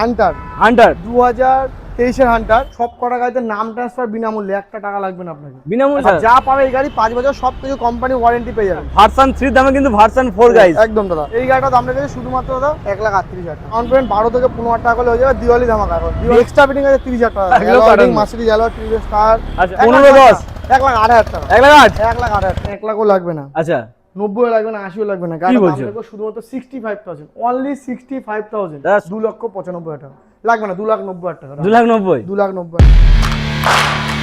Hunter Hunter দু হাজার তেইশের হান্টার সব কটা গাড়িতে নাম ট্রান্সফার বিনামূল্যে একটা টাকা লাগবে না আপনাকে। বিনামূল্যে? যা পাবে এই গাড়ি পাঁচ বছর সব কিছু কোম্পানি ওয়ারেন্টি পেয়ে যাবে। ভার্সন থ্রির দামে কিন্তু ভার্সন ফোর গাইজ একদম দাদা। এই গাড়িটা দাম রেখেছে শুধুমাত্র দাদা এক লাখ আটত্রিশ হাজার টাকা। ডাউন বারো থেকে পনেরো হাজার টাকা করলে হয়ে যাবে দিওয়ালি ধামাকা। এখন এক্সট্রা ফিটিং আছে তিরিশ হাজার টাকা। মাসিরি জ্যালো টিভিএস স্টার আচ্ছা, পনেরো দশ। এক লাখ আট হাজার টাকা। এক লাখ আট? এক লাখ আট হাজার এক লাখও লাগবে না। আচ্ছা। নব্বই লাগবে না আশিও লাগবে না। দাম শুধুমাত্র sixty five thousand only sixty five thousand That's- দু লক্ষ পঁচানব্বই হাজার টাকা। লাগবে না দু লাখ নব্বই হাজার টাকা। দু লাখ নব্বই? দু লাখ নব্বই হাজার টাকা।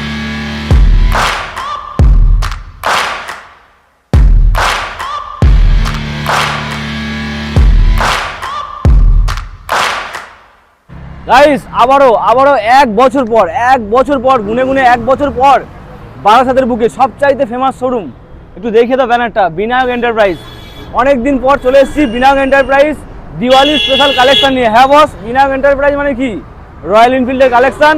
গাইস আবারও আবারও এক বছর পর এক বছর পর গুনে গুনে এক বছর পর বারাসাতের বুকে সবচাইতে ফেমাস শোরুম একটু দেখে দাও ব্যানারটা, বিনায়ক এন্টারপ্রাইজ অনেক দিন পর চলে এসেছি Vinayak enterprise Diwali special collection নিয়ে। হ্যাঁ বস বিনায়ক এন্টারপ্রাইজ মানে কি? রয়্যাল এনফিল্ডের কালেকশন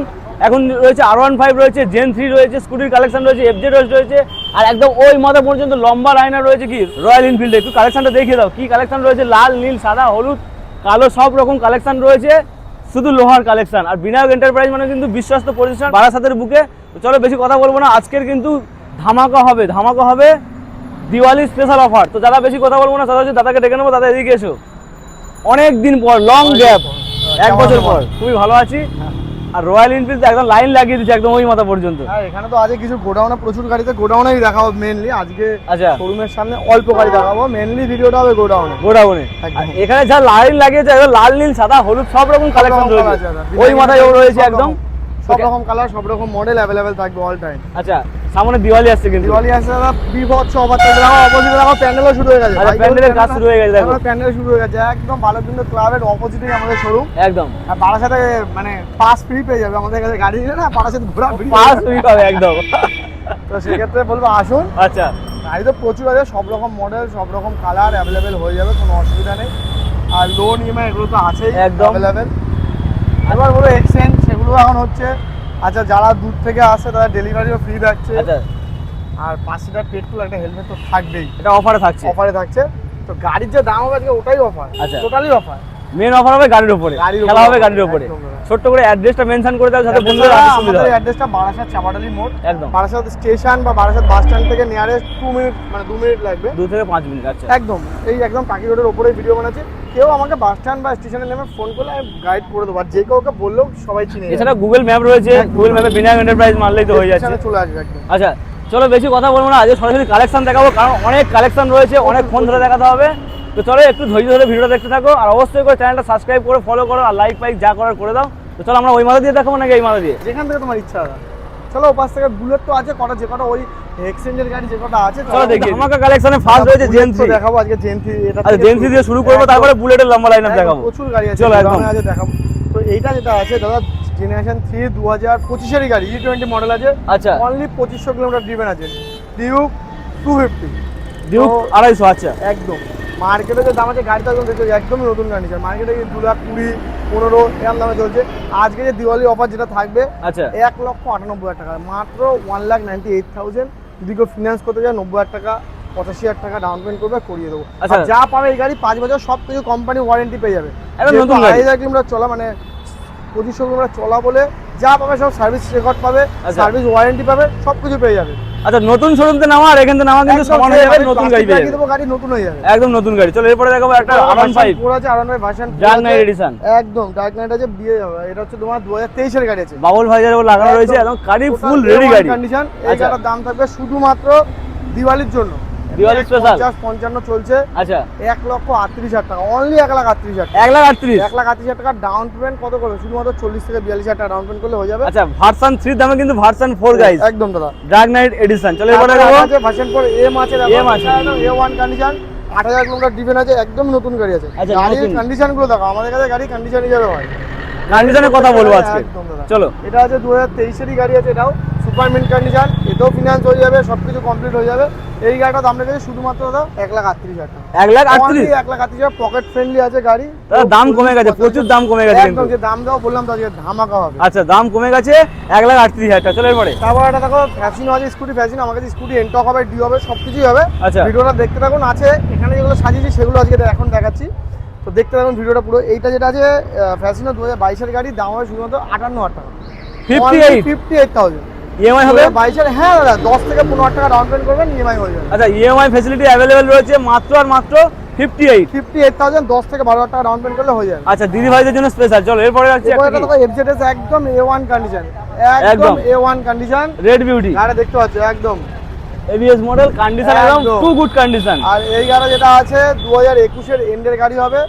এখন রয়েছে আর ওয়ান ফাইভ রয়েছে জেন থ্রি রয়েছে স্কুটির কালেকশন রয়েছে এফজেড রয়েছে। আর একদম ওই মাথা পর্যন্ত লম্বা লাইনার রয়েছে কি? রয়্যাল এনফিল্ডে একটু কালেকশনটা দেখিয়ে দাও। কি কালেকশন রয়েছে? লাল, নীল, সাদা, হলুদ, কালো, সব রকম কালেকশন রয়েছে। শুধু লোহার কালেকশন আর বিনায়ক এন্টারপ্রাইজ মানে কিন্তু বিশ্বস্ত প্রতিষ্ঠান বারাসাতের বুকে। চলো বেশি কথা বলব না। আজকের কিন্তু ধামাকা হবে ধামাকা হবে দিওয়ালি স্পেশাল অফার তো যারা বেশি কথা বলব না তারা হচ্ছে দাদাকে ডেকে নেব দাদা এদিকে এসো। অনেক দিন পর লং গ্যাপ এক বছর পর। খুবই ভালো আছি। আর রয়্যাল এনফিল্ড একদম লাইন লাগিয়ে দিচ্ছে একদম ওই মাথা পর্যন্ত। হ্যাঁ এখানে তো আজকে কিছু গোডাউনে প্রচুর গাড়িতে গোডাউনেই দেখাবো মেনলি আজকে আচ্ছা। শোরুমের সামনে অল্প গাড়ি দেখাবো। মেনলি ভিডিওটা হবে গোডাউনে। গোডাউনে। এখানে যা লাইন লাগিয়েছে একদম লাল নীল সাদা হলুদ সব রকম কালেকশন রয়েছে। ওই মাথায় ও রয়েছে একদম। সব রকম কালার সব রকম মডেল অ্যাভেলেবেল থাকবে অল টাইম আচ্ছা সামনে দিওয়ালি আসছে কিন্তু। দিওয়ালি আসছে দাদা বিভৎস অফার চলছে দেখো অপোজিটে দেখো প্যান্ডেলও শুরু হয়ে গেছে। আচ্ছা, প্যান্ডেলের কাজ শুরু হয়ে গেছে, দেখো। প্যান্ডেল শুরু হয়ে গেছে। একদম ভালো কিন্তু ক্লাবের অপোজিটেই আমাদের শোরুম একদম। আর বারাসাতে মানে পাস ফ্রি পেয়ে যাবে আমাদের কাছে গাড়ি। নিলে না বারাসাতে ঘোরা ফ্রি পাস উইক হবে একদম। তো সেক্ষেত্রে বলব আসুন। আচ্ছা। গাড়ি তো প্রচুর আছে সব রকম মডেল সব রকম কালার অ্যাভেলেবেল হয়ে যাবে কোনো অসুবিধা নেই। আর লোন ইএমআই এগুলো তো আছেই একদম। অ্যাভেলেবেল এবার বলো এক্সচেঞ্জ সেগুলো এখন হচ্ছে আচ্ছা যারা দূর থেকে আসে তারা ডেলিভারিও ফ্রি থাকছে। আচ্ছা। আর পাঁচ লিটার পেট্রোল একটা হেলমেট তো থাকবেই। এটা অফারে থাকছে? অফারে থাকছে। তো গাড়ির যে দাম হবে আজকে ওটাই অফার আচ্ছা। টোটালি অফার মেন অফার হবে গাড়ির উপরে। খেলা হবে গাড়ির উপরে। ছোট্ট করে অ্যাড্রেসটা মেনশন করে দাও যাতে বন্ধুরা আমাদের অ্যাড্রেসটা বারাসাত চাপাডালি মোড়। একদম। বারাসাত স্টেশন বা বারাসাত বাস স্ট্যান্ড থেকে নিয়ারেস্ট টু মিনিট মানে দু মিনিট লাগবে। দু থেকে পাঁচ মিনিট আচ্ছা। একদম। এই একদম টাকি রোডের ওপরে ভিডিও বানাচ্ছে। কেউ আমাকে বাস স্ট্যান্ড বা স্টেশনে নেমে ফোন করলে আমি গাইড করে দেবো। আর যে কাউকে বললেও সবাই চিনে এছাড়া গুগল ম্যাপ রয়েছে। গুগল ম্যাপে বিনায়ক এন্টারপ্রাইজ মারলেই তো হয়ে যাচ্ছে। চলে আসবে একদম। আচ্ছা চলো বেশি কথা বলব না। আজকে সরাসরি কালেকশন দেখাবো কারণ অনেক কালেকশন রয়েছে অনেক ফোন ধরে দেখাতে হবে। তো চলো একটু ধৈর্য ধরে ভিডিওটা দেখতে থাকো আর অবশ্যই করে চ্যানেলটা সাবস্ক্রাইব করে ফলো করো আর লাইক ফাইক যা করার করে দাও। তো চলো আমরা ওই মাথা দিয়ে দেখাবো নাকি এই মাথা দিয়ে? যেখান থেকে তোমার ইচ্ছা চলো ওপাশ থেকে বুলেট তো আছে কটা যে কটা ওই এক্সচেঞ্জের গাড়ি যে কটা আছে চলো দেখি। আমাকে কালেকশনে ফার্স্ট রয়েছে জেন থ্রি দেখাবো আজকে জেন্থি এটা আচ্ছা থেকে জেন থ্রি দিয়ে শুরু করব তারপরে বুলেটের লম্বা লাইন একদম দেখাবো। প্রচুর গাড়ি আছে চলো, একদম। গোডাউনে দেখাবো। তো এইটা যেটা আছে দাদা জেনারেশন থ্রি দু হাজার পঁচিশেরই গাড়ি ই টোয়েন্টি মডেল আছে। আচ্ছা। অনলি পঁচিশশো কিলোমিটার ড্রিভেন আছে। ডিউক টু ফিফটি ডিউক আড়াইশো আচ্ছা। একদম। মার্কেটে যে দাম আছে গাড়িটা একদম দেখতে একদমই নতুন কন্ডিশন মার্কেটে দু লাখ কুড়ি পনেরো এরকম দামে চলছে। আজকে যে দিওয়ালি অফার যেটা থাকবে আচ্ছা। এক লক্ষ আটানব্বই হাজার টাকা। মাত্র one lakh ninety eight thousand যদি কেউ ফিনান্স করতে যায় নব্বই হাজার টাকা পঁচাশি হাজার টাকা ডাউন পেমেন্ট করবে করিয়ে দেবো। আচ্ছা। আর যা পাবে এই গাড়ি পাঁচ বছর সব কিছু কোম্পানি ওয়ারেন্টি পেয়ে যাবে। গাড়ি। হাজার কিলোমিটার চলা মানে পঁচিশশো কিলোমিটার চলা বলে যা পাবে সব সার্ভিস রেকর্ড পাবে আচ্ছা। সার্ভিস ওয়ারেন্টি পাবে সব কিছু পেয়ে যাবে। আচ্ছা নতুন শোরুম শোরুমতে নামা আর এখানে থেকে নামা কিন্তু সমান হয়ে যাবে নতুন গাড়ি পেয়ে যাবে গাড়ি নতুন হয়ে যাবে। একদম নতুন গাড়ি। চলো এরপরে দেখাবো একটা আরাম ফাইভ পুরো আছে আরাম ভার্সন ডার্ক নাইট এডিশন একদম ডার্ক নাইট আছে বিয়ে যাবে এটা হচ্ছে তোমার দু হাজার তেইশের গাড়ি আছে। বাবুল ভাইজার ও লাগানো রয়েছে একদম গাড়ি ফুল রেডি গাড়ি। কন্ডিশন এই আচ্ছা। গাড়ির দাম থাকবে শুধুমাত্র দিওয়ালির জন্য। দিওয়ালি স্পেশাল পঞ্চাশ পঞ্চান্ন চলছে। আচ্ছা। এক লক্ষ আটত্রিশ হাজার টাকা। অনলি এক লাখ আটত্রিশ হাজার টাকা। এক লাখ আটত্রিশ? এক লাখ আটত্রিশ হাজার টাকা ডাউন পেমেন্ট কত করবে? শুধুমাত্র চল্লিশ থেকে বিয়াল্লিশ হাজার টাকা ডাউন পেমেন্ট করলে হয়ে যাবে। আচ্ছা ভার্সন থ্রির দামে কিন্তু ভার্সন ফোর গাইজ একদম দাদা। ডার্ক নাইট এডিশন চলো এরপরে আছে ভার্সন ফোর এম আছে M আছে। এ ওয়ান কন্ডিশন আট হাজার কিলোমিটার ডিভেন আছে একদম নতুন গাড়ি আছে। আচ্ছা, গাড়ির কন্ডিশনগুলো দেখো। আমাদের কাছে গাড়ি কন্ডিশন হিসাবে হয়। কন্ডিশনের কথা বলব আজকে। চলো। এটা আছে দু হাজার তেইশেরই গাড়ি আছে এটাও। সুপার মিন্ট কন্ডিশন এটাও ফিনান্স হয়ে যাবে সব কিছু কমপ্লিট হয়ে যাবে। এই গাড়িটা দাম রেখেছে শুধুমাত্র দাদা এক লাখ আটত্রিশ হাজার টাকা। এক লাখ আটত্রিশ? এক লাখ আটত্রিশ হাজার পকেট ফ্রেন্ডলি আছে গাড়ি। দাম কমে গেছে প্রচুর দাম কমে গেছে একদম যে দাম দাও বললাম তো আজকে ধামাকা হবে। আচ্ছা দাম কমে গেছে এক লাখ আটত্রিশ হাজার টাকা। চলো এরপরে। তারপর একটা দেখো ফ্যাশিন আছে স্কুটি ফ্যাশিন আমার কাছে স্কুটি এন্টক হবে ডি হবে সব কিছুই হবে। আচ্ছা। ভিডিওটা দেখতে থাকুন আছে এখানে যেগুলো সাজিয়েছি সেগুলো আজকে এখন দেখাচ্ছি। তো দেখতে থাকুন ভিডিওটা পুরো। এইটা যেটা আছে ফ্যাশনো দু হাজার বাইশের গাড়ি দাম হবে শুধুমাত্র আটান্ন হাজার টাকা। Fifty eight fifty eight thousand EMI হবে? বাইশের হ্যাঁ দাদা দশ থেকে পনেরো হাজার টাকা ডাউন পেমেন্ট করবেন ইএমআই হয়ে যাবে। আচ্ছা ইএমআই ফ্যাসিলিটি অ্যাভেলেবেল রয়েছে মাত্র আর মাত্র fifty eight fifty eight thousand দশ থেকে বারো হাজার টাকা ডাউন পেমেন্ট করলে হয়ে যাবে। আচ্ছা দিদি ভাইদের জন্য স্পেশাল চলো এরপরে রাখছি এফজেডএস একদম এ ওয়ান কন্ডিশন একদম। A one condition red beauty গাড়ি দেখতে পাচ্ছ একদম। এবিএস মডেল কন্ডিশন একদম। টু গুড কন্ডিশন আর এই গাড়ি যেটা আছে দু হাজার একুশের এন্ডের গাড়ি হবে।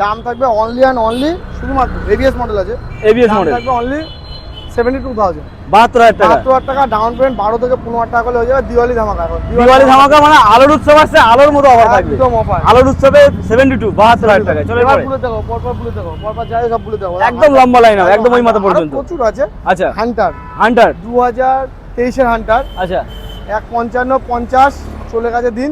দাম থাকবে অনলি অ্যান্ড অনলি শুধুমাত্র এবিএস মডেল আছে। এবিএস মডেল থাকবে অনলি সেভেন্টি টু থাউজেন্ড বাহাত্তর হাজার টাকা। বাহাত্তর হাজার টাকা ডাউন পেমেন্ট বারো থেকে পনেরো হাজার টাকা হয়ে যাবে দিওয়ালি ধামাকা এখন। দিওয়ালি ধামাকা। মানে আলোর উৎসব আলোর মতো অফার থাকবে। একদম অফার আলোর উৎসবে সেভেন্টি টু বাহাত্তর হাজার টাকা। চলো এবার এরপরে দেখো পরপর বুলে দেখো পরপর যাই সব বুলে দেখো। একদম লম্বা লাইন হবে একদম ওই মাথা পর্যন্ত। প্রচুর আছে। আচ্ছা। হান্টার হান্টার দু হাজার তেইশের হান্টার আচ্ছা। এক পঞ্চান্ন পঞ্চাশ চলে গেছে দিন।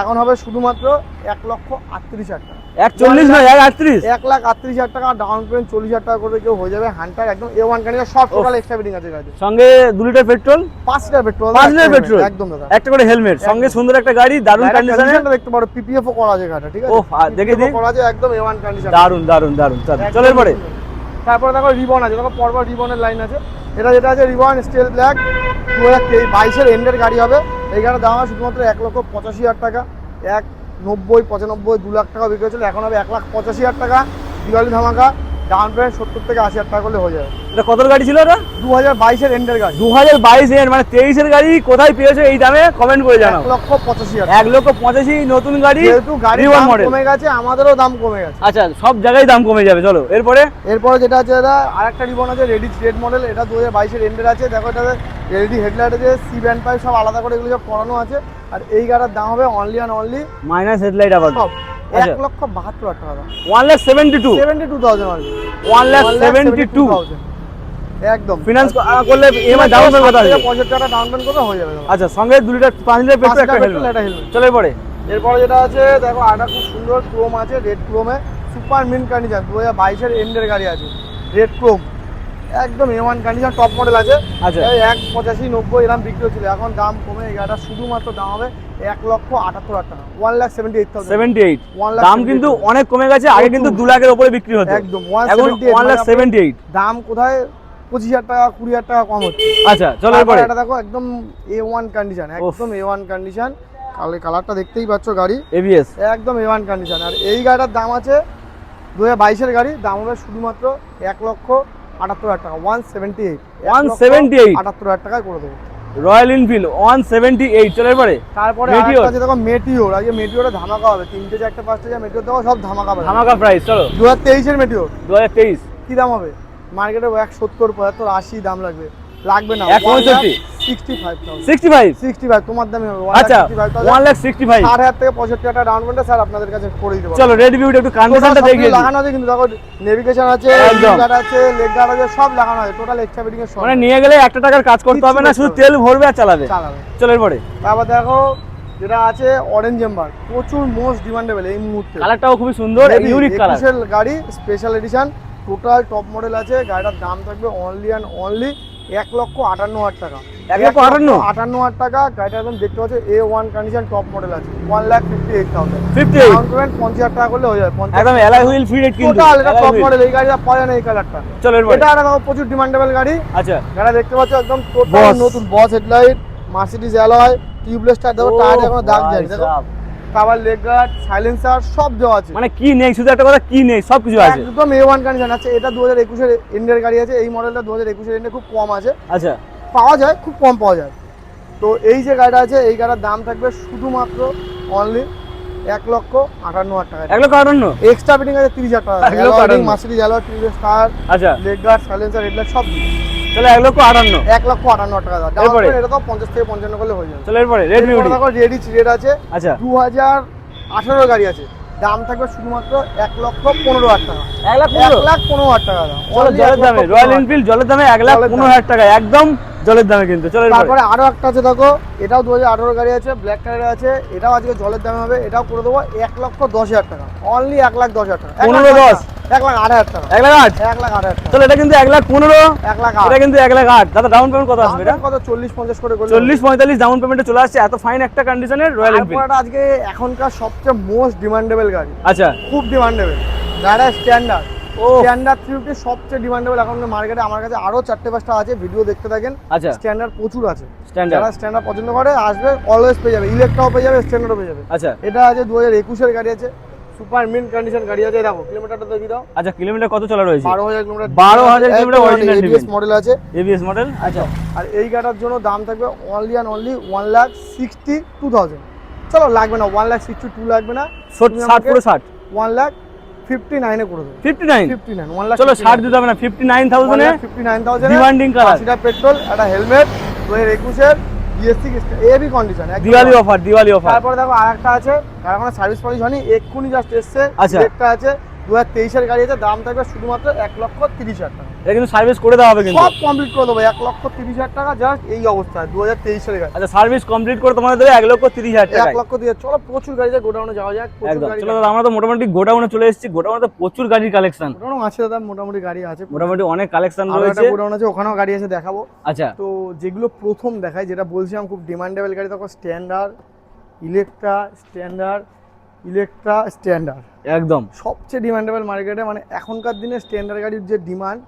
এখন হবে শুধুমাত্র এক লক্ষ আটত্রিশ হাজার টাকা। এক চল্লিশ নয় এক আটত্রিশ? এক লাখ আটত্রিশ হাজার টাকা ডাউন পেমেন্ট চল্লিশ হাজার টাকা করে কেউ হয়ে যাবে। হান্টার একদম এ ওয়ান কানিকা সব টোটাল এক্সট্রা ফিটিং আছে গাড়ি সঙ্গে দু লিটার পেট্রোল? পাঁচ লিটার পেট্রোল পাঁচ লিটার পেট্রোল একদম দাদা। একটা করে হেলমেট সঙ্গে সুন্দর একটা গাড়ি দারুণ কন্ডিশনে কন্ডিশনটা দেখতে পারো পিপিএফ ও করা আছে গাড়িটা ঠিক আছে? ওহ, দেখে দিই। করা আছে একদম এ ওয়ান কন্ডিশন দারুণ দারুণ দারুণ চলো এরপরে তারপরে দেখো রিবন আছে দেখো পরপর রিবনের লাইন আছে। এটা যেটা আছে রিবন স্টিল ব্ল্যাক দু হাজার বাইশের এন্ডের গাড়ি হবে। এই গাড়ির দাম শুধুমাত্র এক লক্ষ পঁচাশি হাজার টাকা। এক নব্বই, পঁচানব্বই, দু লাখ টাকা বিক্রি হয়েছিল। এখন হবে এক লাখ পঁচাশি হাজার টাকা। দিওয়ালি ধামাকা। ডাউন পেমেন্ট সত্তর থেকে আশি হাজার টাকা করলে হয়ে যাবে। এটা কত গাড়ি ছিল এটা দু হাজার বাইশের এন্ডের গাড়ি। দু হাজার বাইশ এর মানে তেইশের গাড়ি কোথায় পেয়েছ এই দামে? কমেন্ট করে জানাও। লক্ষ পঁচাশি এক লক্ষ পঁচাশি নতুন গাড়ি যেহেতু মডেল কমে গেছে আমাদেরও দাম কমে গেছে। আচ্ছা সব জায়গায় দাম কমে যাবে চলো। এরপরে? এরপরে যেটা আছে দাদা আরেকটা রিবন আছে রেডি রেড মডেল এটা দু হাজার বাইশের এন্ডের আছে। দেখো এটাতে রেডি হেডলাইট আছে সি ব্যান্ড পাইপ সব আলাদা করে এগুলো সব করানো আছে। আর এই গাড়ির দাম হবে only and only minus headlight আবার। সব। এক লক্ষ বাহাত্তর হাজার টাকা। One lakh seventy two seventy two thousand one lakh seventy two একদম। ফিনান্স করলে ইএমআই ডাউন পেমেন্ট কথা আছে। পঁয়ষট্টি টাকা ডাউন পেমেন্ট করলে হয়ে যাবে আচ্ছা সঙ্গে দু লিটার পাঁচ লিটার পেট্রোল একটা হেলমেট চলো এরপরে এরপরে যেটা আছে দেখো আটা খুব সুন্দর ক্রোম আছে রেড ক্রোমে সুপার মিন কন্ডিশন দু হাজার বাইশের এন্ডের গাড়ি আছে। রেড ক্রোম একদম A one condition top model আছে। আচ্ছা। এক পঁচাশি নব্বই এরকম বিক্রি হচ্ছিল। এখন দাম কমে গাড়িটা শুধুমাত্র দাম হবে এক লক্ষ আটাত্তর হাজার টাকা। One lakh seventy eight seventy eight দাম কিন্তু অনেক কমে গেছে। আগে কিন্তু দু লাখের উপরে বিক্রি হতো। একদম। এখন 178 ওয়ান লাখ সেভেন্টি এইট দাম কোথায়? পঁচিশ হাজার টাকা কুড়ি হাজার টাকা কম হচ্ছে। আচ্ছা চলো এরপরে এটা দেখো একদম এ ওয়ান কন্ডিশন একদম এ ওয়ান কন্ডিশন কালারটা দেখতেই পাচ্ছ গাড়ি। এবিএস একদম এ ওয়ান কন্ডিশন আর এই গাড়িটার দাম আছে দু হাজার বাইশের গাড়ি। দাম হবে শুধুমাত্র এক লক্ষ আটাত্তর হাজার টাকা ওয়ান সেভেন্টি এইট 178 আটাত্তর হাজার টাকায় করে দেবো। Royal Enfield one seventy eight চলো এরপরে তারপরে। আছে দেখো মেটিওর আজকে মেটিওরে ধামাকা হবে। তিনটে চারটে পাঁচটা যা মেটিওর দেখো সব ধামাকা হবে। ধামাকা প্রাইস চলো। দু হাজার তেইশের মেটিওর দু হাজার তেইশ। কি দাম হবে? মার্কেটে এক সত্তর পঁচাত্তর আশি দাম লাগবে। লাগবে না। তোমার দামে আচ্ছা ওয়ান লাখ সিক্সটি ফাইভ ষাট হাজার থেকে পঁয়ষট্টি হাজার ডাউন পেমেন্টে স্যার আপনাদের কাছে করে দিতে চলো রেড বিউটি একটু কন্ডিশনটা দেখিয়ে লাগানো আছে কিন্তু দেখো নেভিগেশন আছে। গার্ড আছে লেগ গার্ড আছে সব লাগানো আছে। টোটাল এক্সট্রা ফিটিং এর সব। মানে নিয়ে গেলে টাকার কাজ করতে হবে না শুধু তেল ভরবে আর চালাবে। চালাবে। চলো এরপরে। তারপর দেখো যেটা আছে অরেঞ্জ এম্বার প্রচুর মোস্ট ডিমান্ডেবল এই মুহূর্তে। কালারটাও খুবই সুন্দর ইউনিক কালার গাড়ি special edition total top model আছে গাড়িটার দাম থাকবে অনলি অ্যান্ড অনলি এক লক্ষ আটান্ন হাজার টাকা। এক লক্ষ আটান্ন? আটান্ন হাজার টাকা গাড়িটা একদম দেখতে পাচ্ছ A one condition top model আছে। One lakh fifty eight thousand fifty eight payment পঞ্চাশ হাজার টাকা করলে হয়ে যাবে একদম এলাই হুইল ফ্রি রেট কিন্তু টোটাল এটা টপ মডেল এই গাড়িটা পাওয়া যায় না এই কালারটা চলো এরপরে। এটা একটা প্রচুর ডিমান্ডেবল গাড়ি। আচ্ছা। গাড়ি দেখতে পাচ্ছ একদম টোটাল নতুন boss headlight Mercedes alloy tubeless tyre দেখো টায়ার এখনও দাগ যায় দেখো। কাভার লেগ গার্ড সাইলেন্সার সব দেওয়া আছে। মানে কি নেই? শুধু একটা কথা কি নেই? সব কিছু আছে। একদম এ ওয়ান কন্ডিশন আছে। এটা দু হাজার একুশের এন্ডের গাড়ি আছে। এই মডেলটা দু হাজার একুশের এন্ডে খুব কম আছে। আচ্ছা। পাওয়া যায় খুব কম পাওয়া যায়। তো এই যে গাড়িটা আছে এই গাড়ির দাম থাকবে শুধুমাত্র অনলি এক লক্ষ আটান্ন হাজার টাকা। এক লক্ষ আটান্ন? এক্সট্রা ফিটিং আছে তিরিশ হাজার টাকা। লক্ষ আটান্ন। মার্সিডিজ অ্যালয় আচ্ছা। লেগ গার্ড সাইলেন্সার হেডলাইট সব চলো এক লক্ষ আটান্ন। এক লক্ষ আটান্ন টাকা দাম এরপরে? এটা তো পঞ্চাশ থেকে পঞ্চান্ন করলে হয়ে যাবে। তাহলে এরপরে রেড দেখো রেডিচ রেড আছে। আচ্ছা। দু হাজার আঠারো গাড়ি আছে। দাম থাকবে শুধুমাত্র এক লক্ষ পনেরো হাজার টাকা। এক লাখ পনেরো? হাজার টাকা দাম। জলের দামে রয়্যাল এনফিল্ড জলের দামে এক লাখ পনেরো হাজার টাকা একদম জলের দামে কিন্তু তারপরে আরও একটা আছে দেখো এটাও দু হাজার আঠারো গাড়ি আছে ব্ল্যাক কালারের আছে এটাও আজকে জলের দামে হবে এটাও করে দেবো এক লক্ষ দশ হাজার টাকা। অনলি এক লাখ দশ হাজার টাকা। পনেরো দশ? এক লাখ আট হাজার টাকা। এক লাখ আট? এক লাখ আট হাজার চলো এটা কিন্তু এক লাখ পনেরো এক লাখ এটা কিন্তু এক লাখ আট। দাদা ডাউন পেমেন্ট কত আসবে এটা? কত? চল্লিশ পঞ্চাশ করে চল্লিশ পঁয়তাল্লিশ ডাউন পেমেন্টে চলে আসছে এত ফাইন একটা কন্ডিশনের রয়্যাল এনফিল্ড আজকে এখনকার সবচেয়ে মোস্ট ডিমান্ডেবল গাড়ি। আচ্ছা। খুব ডিমান্ডেবল গাড়ি স্ট্যান্ডার্ড স্ট্যান্ডার্ড থ্রি ফিফটি সবচেয়ে ডিমান্ডেবল এখন মার্কেটে আমার কাছে আরও চারটে পাঁচটা আছে ভিডিও দেখতে থাকেন। আচ্ছা। স্ট্যান্ডার্ড প্রচুর আছে। যারা স্ট্যান্ডার্ড পছন্দ করে আসবে অলওয়েজ পেয়ে যাবে। ইলেকট্রাও পেয়ে যাবে স্ট্যান্ডার্ডও পেয়ে যাবে। আচ্ছা। এটা আছে দু হাজার একুশের গাড়ি আছে। সুপার মিন কন্ডিশন গাড়ি আছে। দেখো কিলোমিটারটা দেখি দাও। আচ্ছা কিলোমিটার কত চলা রয়েছে? বারো হাজার kilometre 12,000 kilometre original ABS model আছে। এবিএস মডেল আচ্ছা আর এই গাড়িটার জন্য দাম থাকবে only and only one lakh sixty two thousand চলো লাগবে না ওয়ান লাখ সিক্সটি টু লাগবে না। ষাট তুমি ষাট আমাকে পুরো ষাট। ওয়ান লাখ ফিফটি এ করে দেবো। Fifty nine? Fifty nine one lakh চলো ষাট দিতে হবে না fifty nine থাউজেন্ডে fifty nine thousand demanding colour আশিটা পেট্রোল একটা হেলমেট দু হাজার একুশের বিএসসি AB condition Diwali offer Diwali offer তারপরে দেখো আর একটা আছে সার্ভিস পলিশ হয়নি এক্ষুনি জাস্ট এসছে আচ্ছা। একটা আছে দু হাজার তেইশের গাড়ি আছে দাম থাকবে শুধুমাত্র এক লক্ষ তিরিশ হাজার টাকা। এটা কিন্তু সার্ভিস করে দেওয়া হবে কিন্তু। সব কমপ্লিট করে দেবো এক লক্ষ তিরিশ হাজার টাকা জাস্ট এই অবস্থায় দু হাজার তেইশের গাড়ি। আচ্ছা সার্ভিস কমপ্লিট করে তোমাদের দেবে এক লক্ষ তিরিশ হাজার এক লক্ষ দিয়ে চলো প্রচুর গাড়ি আছে গোডাউনে যাওয়া যাক একদম। চলো দাদা আমরা তো মোটামুটি গোডাউনে চলে এসেছি গোডাউনে তো প্রচুর গাড়ির কালেকশন গোডাউন আছে দাদা মোটামুটি গাড়ি আছে। মোটামুটি অনেক কালেকশন রয়েছে। গোডাউন আছে ওখানেও গাড়ি আছে দেখাবো। আচ্ছা। তো যেগুলো প্রথম দেখায় যেটা বলছিলাম খুব ডিমান্ডেবল গাড়ি তখন standard Electra standard Electra standard একদম। সবচেয়ে ডিমান্ডেবল মার্কেটে মানে এখনকার দিনে স্ট্যান্ডার্ড গাড়ির যে ডিমান্ড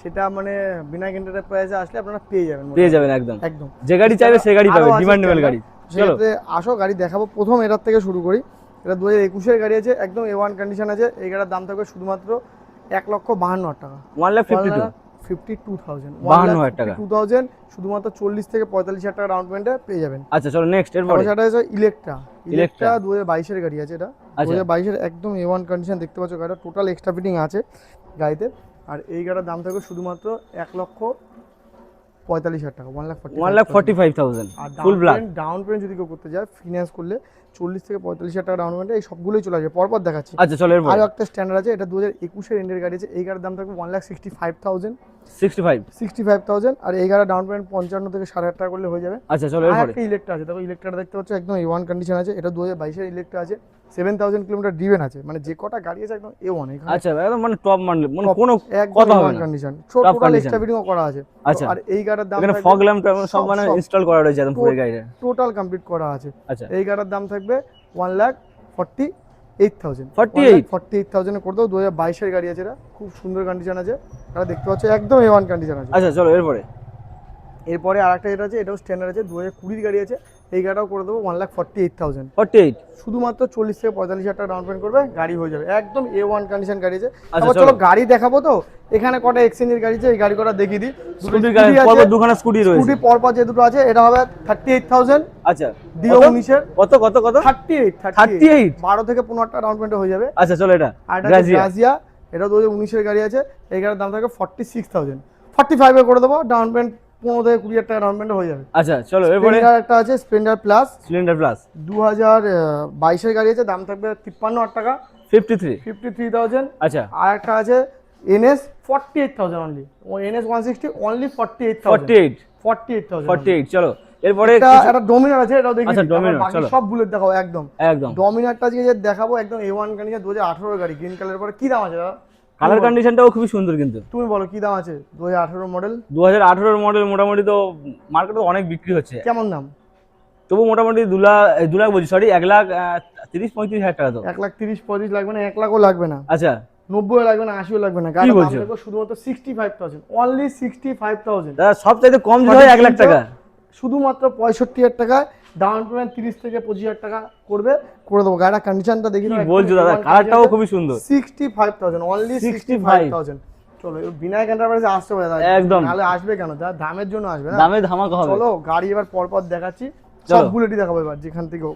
সেটা মানে বিনা এন্টারপ্রাইজে আসলে আপনারা পেয়ে যাবেন পেয়ে যাবেন একদম। একদম। যে গাড়ি চাইবে সে গাড়ি পাবে ডিমান্ডেবল গাড়ি। চলো। সেক্ষেত্রে আসো গাড়ি দেখাবো। প্রথম এটার থেকে শুরু করি। এটা দু হাজার একুশের গাড়ি আছে একদম এ ওয়ান কন্ডিশন আছে। এই গাড়ির দাম থাকবে শুধুমাত্র এক লক্ষ বাহান্ন হাজার টাকা। One lakh fifty fifty two thousand 52,000 টাকা। টু থাউজেন্ড শুধুমাত্র চল্লিশ থেকে পঁয়তাল্লিশ হাজার টাকা ডাউন পেমেন্টে পেয়ে যাবেন। আচ্ছা চলো নেক্সট এরপরে। সেটা হচ্ছে ইলেকট্রা ইলেকট্রা দু হাজার বাইশের গাড়ি আছে এটা। দু আচ্ছা। হাজার বাইশের একদম এ ওয়ান কন্ডিশন দেখতে পাচ্ছ গাড়িটা টোটাল এক্সট্রা ফিটিং আছে গাড়িতে। আর এই গাড়ির দাম থাকবে শুধুমাত্র এক লক্ষ পঁয়তাল্লিশ হাজার টাকা one lakh one lakh forty five thousand আর ফুল ব্ল্যাক ডাউন পেমেন্ট যদি কেউ করতে যায় ফিনান্স করলে চল্লিশ থেকে পঁয়তাল্লিশ হাজার টাকা ডাউন পেমেন্টে এই সবগুলোই চলে আসবে। পরপর দেখাচ্ছি। আচ্ছা চলো আরও একটা স্ট্যান্ডার্ড আছে এটা দু হাজার একুশের এন্ডের গাড়ি আছে। এই গাড়ির দাম থাকবে one lakh sixty five thousand sixty five sixty five thousand আর এই গাড়ির ডাউন পেমেন্ট পঞ্চান্ন থেকে সাড়ে হাজার টাকা করলে হয়ে যাবে। আচ্ছা চলো আর একটা ইলেকট্রা আছে। দেখো ইলেকট্রাটা দেখতে পাচ্ছ একদম এ ওয়ান কন্ডিশন আছে। এটা দু হাজার বাইশের ইলেকট্রা আছে। সেভেন থাউজেন্ড কিলোমিটার ডিভেন আছে। মানে যে কটা গাড়ি আছে একদম এ ওয়ান আচ্ছা একদম মানে টপ মানে মানে কোনো কথা হবে ওয়ান না কন্ডিশন টোটাল। এক্সট্রা ফিটিংও করা আছে। আচ্ছা। আর এই গাড়ির দাম এখানে ফগ ল্যাম্প সব মানে ইনস্টল করা রয়েছে একদম পুরো গাড়িতে। টোটাল কমপ্লিট করা আছে। আচ্ছা। এই গাড়ির দাম থাকবে one lakh forty eight thousand 48? Forty eight থাউজেন্ডে করে দেবো দু হাজার বাইশের গাড়ি আছে এটা খুব সুন্দর কন্ডিশন আছে। তারা দেখতে পাচ্ছ একদম এ ওয়ান কন্ডিশন আছে। আচ্ছা চলো এরপরে? এরপরে আর একটা যেটা আছে এটাও স্ট্যান্ডার্ড আছে দু হাজার কুড়ির গাড়ি আছে। এই গাড়িটাও করে দেবো one lakh forty eight thousand forty eight শুধুমাত্র চল্লিশ থেকে পঁয়তাল্লিশ হাজার টাকা ডাউন পেমেন্ট করবে গাড়ি হয়ে যাবে। একদম এ ওয়ান কন্ডিশন গাড়ি আছে তারপর আচ্ছা, চলো। গাড়ি দেখাবো তো? এখানে কটা এক্সচেঞ্জের গাড়ি আছে এই গাড়ি কটা দেখিয়ে দিই। স্কুটির গাড়ি পরপর দুখানা স্কুটি রয়েছে। স্কুটি পরপর যে দুটো আছে এটা হবে থার্টি এইট থাউজেন্ড আচ্ছা ডিও কত? উনিশের। কত কত কত? Thirty eight 38? বারো থেকে পনেরো টাকা ডাউন পেমেন্ট হয়ে যাবে। আচ্ছা চলো এটা গ্রাজিয়া এটা দু হাজার উনিশের গাড়ি আছে এই গাড়ির দাম থাকে ফর্টি সিক্স থাউজেন্ড ফর্টি ফাইভে করে দেবো ডাউন পেমেন্ট পনেরো থেকে কুড়ি হাজার টাকা ডাউন পেমেন্ট হয়ে যাবে। আচ্ছা চলো এরপরে? একটা আছে স্প্লেন্ডার প্লাস প্লাস দু হাজার বাইশের গাড়ি আছে দাম থাকবে তিপ্পান্ন হাজার টাকা। Fifty three fifty three thousand আচ্ছা। আর একটা আছে NS forty eight thousand only NS one sixty only forty eight forty eight forty eight thousand forty eight চলো। এরপরে একটা ডোমিনার আছে এটাও দেখি আচ্ছা, সব বুলেট দেখাবো একদম। একদম। ডমিনারটা যে দেখাবো একদম এ ওয়ান দু হাজার আঠারো গাড়ি গ্রিন কালারের পরে কি দাম আছে দাদা? কালার কন্ডিশনটাও খুবই সুন্দর কিন্তু। তুমি বলো কি দাম আছে? দু হাজার আঠারো মডেল দু হাজার মডেল মোটামুটি তো মার্কেটে অনেক বিক্রি হচ্ছে। কেমন দাম? তবু মোটামুটি দু লাখ দু লাখ বলছি সরি এক লাখ তিরিশ পঁয়ত্রিশ হাজার টাকা তো। এক লাখ তিরিশ পঁয়ত্রিশ লাগবে না এক লাখও লাগবে না। আচ্ছা। নব্বই লাগবে না আশিও লাগবে না। দাম বলছো? শুধুমাত্র sixty five thousand only sixty five thousand সব চাইতে কম দিতে হয় এক লাখ টাকা। শুধুমাত্র পঁয়ষট্টি হাজার টাকায় ডাউন পেমেন্ট তিরিশ থেকে পঁচিশ হাজার টাকা করবে করে দেবো। গাড়ির কন্ডিশনটা দেখি বলছো দাদা? কালারটাও খুবই সুন্দর। Sixty five thousand only sixty five thousand চলো বিনায়ক এন্টারপ্রাইজে আসতে হবে দাদা। একদম। নাহলে আসবে কেন? দাদা দামের জন্য আসবে না। দামে ধামাকা হবে। চলো গাড়ি এবার পরপর দেখাচ্ছি। সব বুলেটই দেখাবো এবার যেখান থেকে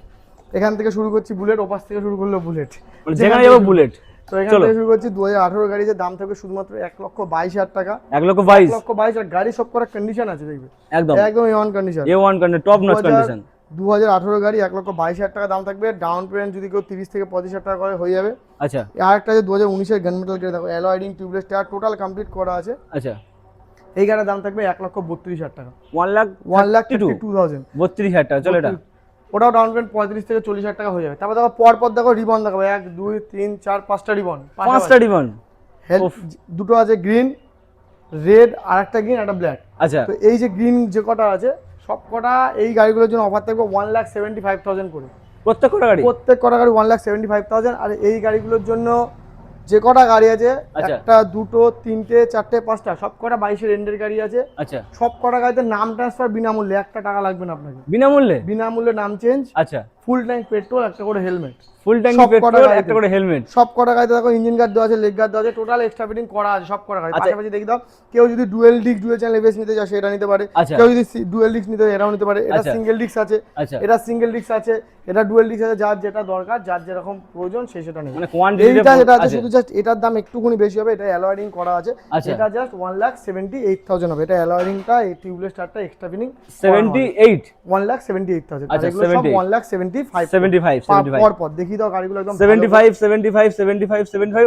এখান থেকে শুরু করছি বুলেট ওপাশ থেকে শুরু করল বুলেট মানে যেখানে যাব বুলেট তো এখান থেকে শুরু করছি দু হাজার আঠারো গাড়ি যে দাম থাকবে শুধুমাত্র এক লক্ষ বাইশ হাজার টাকা। এক লক্ষ বাইশ। লক্ষ বাইশ আর গাড়ি সব করার কন্ডিশন আছে দেখবে। একদম। একদম A one condition A one condition top notch condition দু হাজার আঠারো গাড়ি এক লক্ষ বাইশ হাজার টাকা দাম থাকবে। ডাউন পেমেন্ট যদি কেউ তিরিশ থেকে পঁচিশ হাজার টাকা করে হয়ে যাবে। আচ্ছা। আর একটা আছে দু হাজার উনিশের গান মেটাল গেট দেখো অ্যালয়েডিং টিউবলেস টায়ার টোটাল কমপ্লিট করা আছে। আচ্ছা। এই গাড়ির দাম থাকবে এক লক্ষ বত্রিশ হাজার টাকা। One lakh one lakh two two thousand বত্রিশ হাজার টাকা চলো এটা? ওটাও ডাউন পেমেন্ট পঁয়ত্রিশ থেকে চল্লিশ হাজার টাকা হয়ে যাবে। তারপর দেখো পর পর দেখো রিবন দেখাবো। এক দুই তিন চার পাঁচটা রিবন পাঁচটা হেল্প দুটো আছে গ্রিন রেড আর একটা গ্রিন একটা ব্ল্যাক আচ্ছা। তো এই যে গ্রিন যে কটা আছে সব কটা এই গাড়িগুলোর জন্য অফার থাকবে one lakh seventy five thousand করে। প্রত্যেক কটা গাড়ি? প্রত্যেক কটা গাড়ি one lakh seventy five thousand আর এই গাড়িগুলোর জন্য যে কটা গাড়ি আছে আচ্ছা। একটা দুটো তিনটে চারটে পাঁচটা সব কটা বাইশে রেন্টের গাড়ি আছে। আচ্ছা। সব কটা গাড়িতে নাম ট্রান্সফার বিনামূল্যে একটা টাকা লাগবে না আপনাকে। বিনামূল্যে? বিনামূল্যে নাম চেঞ্জ আচ্ছা। ফুল ট্যাঙ্ক পেট্রোল একটা করে হেলমেট। ফুল ট্যাঙ্ক পেট্রোল একটা করে হেলমেট। সব কটা গাড়িতে দেখো ইঞ্জিন গার্ড দেওয়া আছে লেগ গার্ড দেওয়া আছে টোটাল এক্সট্রা ফিটিং করা আছে সব কটা গাড়ি আচ্ছা। পাশাপাশি দেখি দাও কেউ যদি ডুয়েল ডুয়েল চ্যানেল এবিএস নিতে চায় সেটা নিতে পারে। আচ্ছা। কেউ যদি ডুয়েল নিতে এটাও নিতে পারে। এটা আচ্ছা। সিঙ্গেল ডিস্ক আছে। আচ্ছা। এটা সিঙ্গেল আছে। এটা ডুয়েল আছে যার যেটা দরকার যার যেরকম প্রয়োজন সে সেটা নেবে মানে কোয়ান্টিটি যেটা আছে শুধু জাস্ট এটার দাম একটুখানি বেশি হবে এটা অ্যালোয়ারিং করা আছে। আচ্ছা। এটা just one lakh seventy eight thousand হবে। এটা অ্যালোয়ারিংটা এই tubeless স্টারটা extra fitting seventy eight one lakh seventy eight thousand আচ্ছা, এগুলো সব 78 one lakh seventy five seventy five seventy five পর দেখি দাও গাড়িগুলো একদম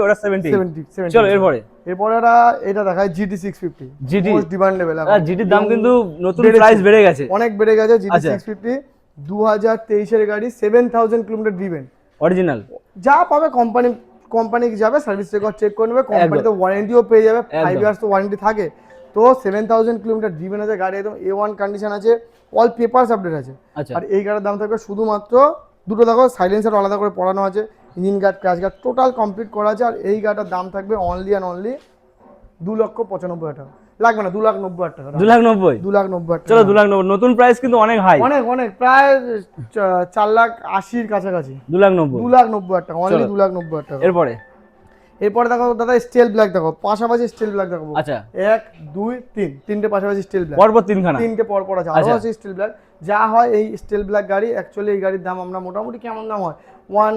ওটা চলো এরপরে। এরপরে এটা দেখায় দাম কিন্তু নতুন প্রাইস বেড়ে গেছে। অনেক বেড়ে গেছে গাড়ি কিলোমিটার ড্রিভেন অরিজিনাল যা পাবে কোম্পানি কোম্পানি যাবে সার্ভিস রেকর্ড চেক করে নেবে কোম্পানিতে ওয়ারেন্টিও পেয়ে যাবে ফাইভ ইয়ার্স তো ওয়ারেন্টি থাকে। তো সেভেন থাউজেন্ড কিলোমিটার ড্রিভেন আছে গাড়ি একদম এ ওয়ান কন্ডিশন আছে। অল পেপারস আপডেট আছে। আচ্ছা। আর এই গাড়ির দাম থাকবে শুধুমাত্র দুটো দেখো সাইলেন্সার আলাদা করে পড়ানো আছে engine guard crash guard total complete করা আছে আর এই গাড়িটার দাম থাকবে অনলি অ্যান্ড অনলি দু লক্ষ পঁচানব্বই হাজার টাকা। লাগবে না দু লাখ নব্বই হাজার টাকা। দু লাখ নব্বই? দু লাখ নব্বই চলো দু লাখ নব্বই। নতুন প্রাইস কিন্তু অনেক হাই অনেক অনেক প্রায় চার লাখ আশির কাছাকাছি। দু লাখ নব্বই। দু লাখ নব্বই হাজার টাকা অনলি দু লাখ নব্বই হাজার টাকা। এরপরে? এরপরে দেখো দাদা স্টিল ব্ল্যাক দেখো পাশাপাশি স্টিল ব্ল্যাক দেখো। আচ্ছা। এক দুই তিন তিনটে পাশাপাশি স্টিল ব্ল্যাক পরপর তিনখানা। তিনটে পর পর আছে আরও আচ্ছা। আছে স্টিল ব্ল্যাক যা হয় এই স্টিল ব্ল্যাক গাড়ি অ্যাকচুয়ালি এই গাড়ির দাম আমরা মোটামুটি কেমন দাম হয়? One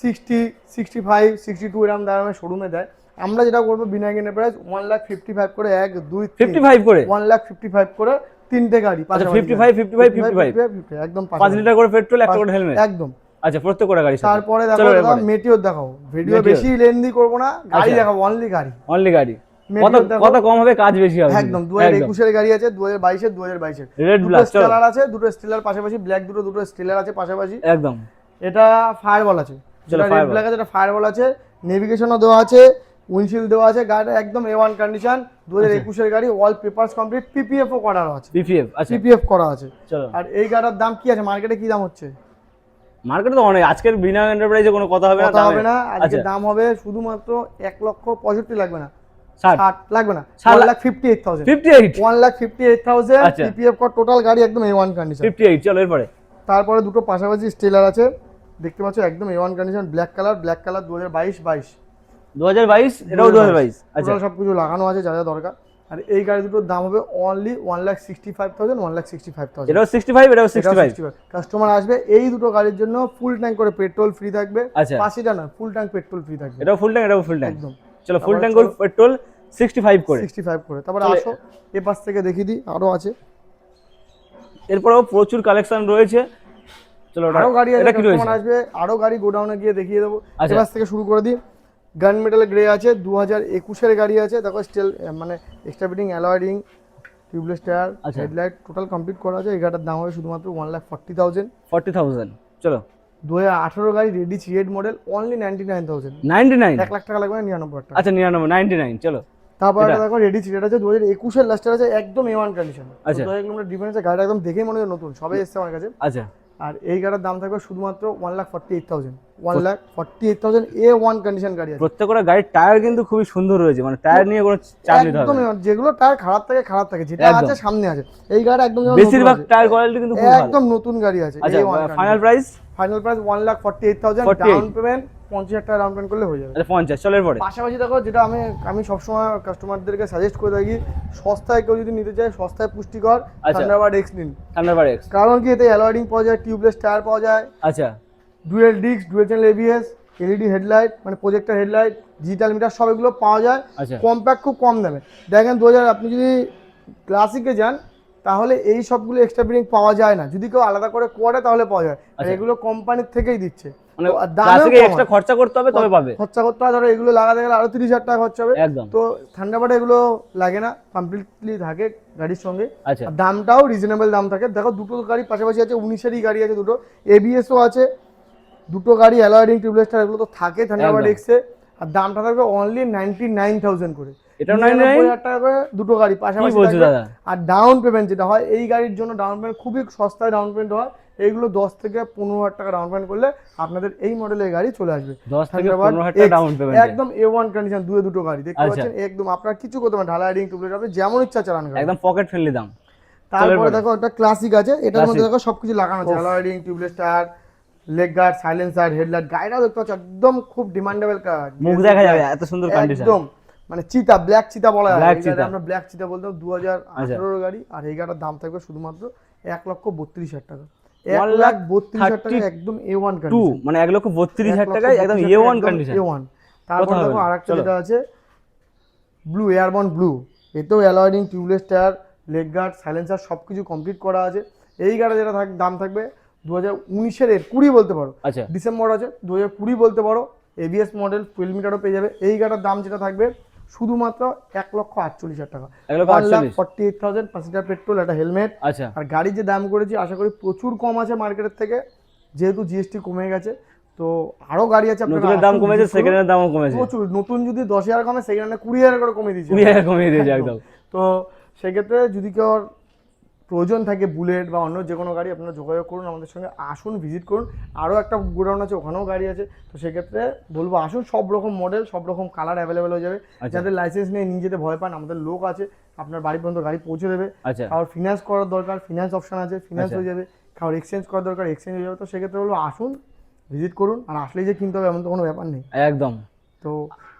sixty sixty five sixty two এরকম দামে শোরুমে দেয়। আমরা যেটা করব Vinayak price one lakh fifty five করে এক দুই ফিফটি ফাইভ করে? ওয়ান লাখ ফিফটি ফাইভ করে তিনটে গাড়ি আচ্ছা, 55, 55, 55 একদম পাঁচ লিটার করে পেট্রোল একটা করে হেলমেট একদম। আচ্ছা প্রত্যেক করে গাড়ি তারপরে দেখো মেটিওর দেখাও। ভিডিও বেশি লেন্দি করব না গাড়ি আচ্ছা। দেখাবো অনলি গাড়ি। অনলি গাড়ি। কত কত কম হবে কাজ বেশি হবে। একদম দু হাজার একুশের গাড়ি আছে দু হাজার বাইশের দু হাজার বাইশের। রেড ব্ল্যাক স্টেলার আছে দুটো স্টেলার পাশাপাশি ব্ল্যাক দুটো দুটো স্টেলার আছে পাশাপাশি। একদম। এটা ফায়ারবল আছে। যেটা রেড ব্ল্যাক আছে এটা ফায়ারবল আছে। নেভিগেশনও দেওয়া আছে উইন্ডশিল্ড দেওয়া আছে গাড়িটা একদম এ ওয়ান কন্ডিশন দু হাজার একুশের গাড়ি অল পেপারস কমপ্লিট পিপিএফও করা আছে। পিপিএফ আচ্ছা। পিপিএফ করা আছে। চলো। আর এই গাড়ির দাম কি আছে? মার্কেটে কি দাম হচ্ছে? মার্কেটে তো অনেক আজকের বিনা এন্টারপ্রাইজে কোনো কথা হবে না কথা হবে না আজকে আচ্ছা। দাম হবে শুধুমাত্র এক লক্ষ পঁয়ষট্টি লাগবে না। ষাট। ষাট লাগবে না। One lakh- lakh fifty eight thousand fifty eight one lakh fifty eight thousand. PPF কর টোটাল গাড়ি একদম A one condition fifty eight চলো এরপরে। তারপরে দুটো পাশাপাশি স্টেলার আছে। দেখতে পাচ্ছ একদম A one condition black colour black colour দু হাজার বাইশ বাইশ। দু হাজার বাইশ এটাও দু হাজার বাইশ। আচ্ছা। সব কিছু লাগানো আছে যা যা দরকার। আর এই গাড়ি দুটোর দাম হবে only one lakh sixty five thousand one lakh sixty five thousand এটাও সিক্সটি ফাইভ এটাও সিক্সটি ফাইভ কাস্টমার আসবে এই দুটো গাড়ির জন্য ফুল ট্যাঙ্ক করে পেট্রোল ফ্রি থাকবে। আচ্ছা। পাঁচটা না ফুল ট্যাঙ্ক পেট্রোল ফ্রি থাকবে। এটাও ফুল ট্যাঙ্ক এটাও ফুল ট্যাঙ্ক একদম। চলো ফুল ট্যাঙ্ক চলো। পেট্রোল সিক্সটি ফাইভ করে। সিক্সটি ফাইভ করে। তারপরে আসো এ পাশ থেকে দেখিয়ে দিই আরও আছে। এরপরেও প্রচুর কালেকশন রয়েছে। চলো ওটা আরও গাড়ি আসবে আরও গাড়ি গোডাউনে গিয়ে দেখিয়ে দেবো। আচ্ছা। এবার থেকে শুরু করে দিই। গান মেটাল গ্রে আছে দু হাজার একুশের গাড়ি আছে দেখো স্টিল মানে এক্সট্রা ফিটিং অ্যালয়েডিং টিউবলেস টায়ার আচ্ছা। হেডলাইট টোটাল কমপ্লিট করা আছে। এই গাড়িটার দাম হবে শুধুমাত্র one lakh forty thousand forty thousand চলো। দু হাজার আঠারো গাড়ি ready সিএড model only ninety nine thousand ninety nine এক লাখ টাকা লাগবে নিরানব্বই টাকা। আচ্ছা নিরানব্বই নাইনটি নাইন চলো। তারপর দেখো রেডি সিটেড আছে দু হাজার একুশের লাস্টের আছে একদম এ ওয়ান কন্ডিশন আচ্ছা। দু হাজার ডিফারেন্স আছে গাড়িটা একদম দেখেই মনে হয় নতুন সবাই এসছে আমার কাছে। আচ্ছা। আর এই গাড়ির দাম থাকবে শুধুমাত্র one lakh forty eight thousand one lakh forty eight thousand A one condition গাড়ি প্রত্যেক প্রত্যেকটা গাড়ির টায়ার কিন্তু খুবই সুন্দর রয়েছে মানে টায়ার নিয়ে কোনো চাপ নিতে হবে একদম যেগুলো টায়ার খারাপ থাকে খারাপ থাকে যেটা। আছে সামনে আছে। এই গাড়ি একদম বেশিরভাগ টায়ার কোয়ালিটি কিন্তু একদম নতুন গাড়ি আছে final price final price one lakh forty eight thousand 48 down payment পঞ্চাশ হাজার টাকা ডাউন পেমেন্ট করলে হয়ে যাবে। আচ্ছা পঞ্চাশ চলো এরপরে পাশাপাশি দেখো যেটা আমি আমি সবসময় কাস্টমারদেরকে সাজেস্ট করে থাকি সস্তায় কেউ যদি নিতে চায় সস্তায় পুষ্টিকর আচ্ছা। থান্ডারবার্ড এক্স নিন। থান্ডারবার্ড এক্স কারণ কি এতে অ্যালয়েডিং পাওয়া যায় টিউবলেস টায়ার পাওয়া যায় আচ্ছা। Dual disc dual channel ABS LED headlight মানে প্রজেক্টর হেডলাইট ডিজিটাল মিটার সব এগুলো পাওয়া যায়। আচ্ছা। কম্প্যাক্ট খুব কম দামে। দেখেন দু হাজার আপনি যদি ক্লাসিকে যান তাহলে এই সবগুলো এক্সট্রা ফিটিং পাওয়া যায় না। যদি কেউ আলাদা করে করে তাহলে পাওয়া যায়। আর আচ্ছা। এগুলো কোম্পানির থেকেই দিচ্ছে। মানে তো আর দামেও ক্লাসিকে কম এক্সট্রা খরচা করতে হবে তবে পাবে। খরচা করতে ধরো এগুলো লাগাতে গেলে আরও তিরিশ হাজার টাকা খরচা হবে। একদম। তো থান্ডারবার্ডে এগুলো লাগে না কমপ্লিটলি থাকে গাড়ির সঙ্গে। আচ্ছা। দামটাও রিজনেবল দাম থাকে। দেখো দুটো গাড়ি পাশাপাশি আছে উনিশেরই গাড়ি আছে দুটো। এবিএসও আছে। দুটো গাড়ি অ্যালয়েডিং এগুলো তো থাকে থান্ডারবার্ড একদম। এক্সে আর দামটা থাকবে অনলি নাইনটি নাইন থাউজেন্ড করে। এটাও 99 99? হাজার টাকা করে দুটো গাড়ি পাশাপাশি আর ডাউন পেমেন্ট যেটা হয় এই গাড়ির জন্য ডাউন পেমেন্ট খুবই সস্তায় ডাউন পেমেন্ট হয়। এইগুলো দশ থেকে পনেরো হাজার টাকা ডাউন পেমেন্ট করলে আপনাদের এই মডেলের গাড়ি চলে আসবে। দশ থেকে ডাউন পেমেন্ট একদম এ ওয়ান কন্ডিশন দুয়ে দুটো গাড়ি। দেখতে আচ্ছা। পাচ্ছেন? একদম আপনার কিছু করতে পারেন ঢালাই রিং টুবলেট আপনি যেমন ইচ্ছা চালান। একদম পকেট ফ্রেন্ডলি দাম। তারপরে দেখো একটা ক্লাসিক আছে। এটার মধ্যে দেখো সবকিছু লাগানো আছে। Alloy ring tubeless tyre leg guard silencer headlight গাড়িটাও দেখতে পাচ্ছ একদম খুব ডিমান্ডেবল কার মুখ দেখা যাবে এত সুন্দর কন্ডিশন একদম। মানে চিতা ব্ল্যাক চিতা বলা হয় চিতা। আমরা ব্ল্যাক চিতা বলতাম দু হাজার আচ্ছা। গাড়ি। আর এই গাড়িটার দাম থাকবে শুধুমাত্র এক লক্ষ বত্রিশ হাজার টাকা। এক লাখ বত্রিশ হাজার টাকা একদম এ ওয়ান টু মানে এক লক্ষ বত্রিশ হাজার টাকায় একদম A one condition A one তারপর দেখো চলো। যেটা আছে ব্লু এয়ারবন ব্লু এতেও অ্যালয়ডিং tubeless tyre leg guard silencer সব কিছু কমপ্লিট করা আছে। এই গাড়ি যেটা থাক দাম থাকবে দু হাজার উনিশের এর কুড়ি বলতে পারো। আচ্ছা। ডিসেম্বর আছে দু হাজার কুড়ি বলতে পারো। এবিএস মডেল টুয়েলভ মিটারও পেয়ে যাবে। এই গাড়ির দাম যেটা থাকবে শুধুমাত্র এক লক্ষ আটচল্লিশ হাজার টাকা। ফর্টি এইট থাউজেন্ড পেট্রোল একটা হেলমেট আচ্ছা। আর গাড়ির যে দাম করেছি আশা করি প্রচুর কম আছে মার্কেটের থেকে। যেহেতু জিএসটি কমে গেছে তো আরও গাড়ি আছে আপনাদের দাম কমেছে সেকেন্ড হ্যান্ড সেকেন্ডের দামও কমেছে। প্রচুর। নতুন যদি দশ হাজার কমে সেকেন্ড সেখানে কুড়ি হাজার করে কমে দিয়েছে। কুড়ি হাজার কমিয়ে দিয়েছে একদম। তো সেক্ষেত্রে যদি কেউ প্রয়োজন থাকে বুলেট বা অন্য যে কোনো গাড়ি আপনারা যোগাযোগ করুন আমাদের সঙ্গে আসুন ভিজিট করুন। আরও একটা গোডাউন আছে ওখানেও গাড়ি আছে। তো সেক্ষেত্রে বলব আসুন সব রকম মডেল সব রকম কালার অ্যাভেলেবেল হয়ে যাবে। আচ্ছা। যাদের লাইসেন্স নিয়ে নিয়ে যেতে ভয় পান আমাদের লোক আছে আপনার বাড়ি পর্যন্ত গাড়ি পৌঁছে দেবে। আচ্ছা। কারোর ফিনান্স করার দরকার ফিনান্স অপশন আছে ফিনান্স আচ্ছা। হয়ে যাবে। কারোর এক্সচেঞ্জ করার দরকার এক্সচেঞ্জ হয়ে যাবে। তো সেক্ষেত্রে বলব আসুন ভিজিট করুন আর আসলেই যে কিনতে হবে এমন তো কোনো ব্যাপার নেই। একদম। তো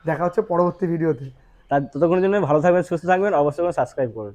দেখা হচ্ছে পরবর্তী ভিডিওতে তার ততক্ষণের জন্য ভালো থাকবেন সুস্থ থাকবেন অবশ্যই সাবস্ক্রাইব করুন।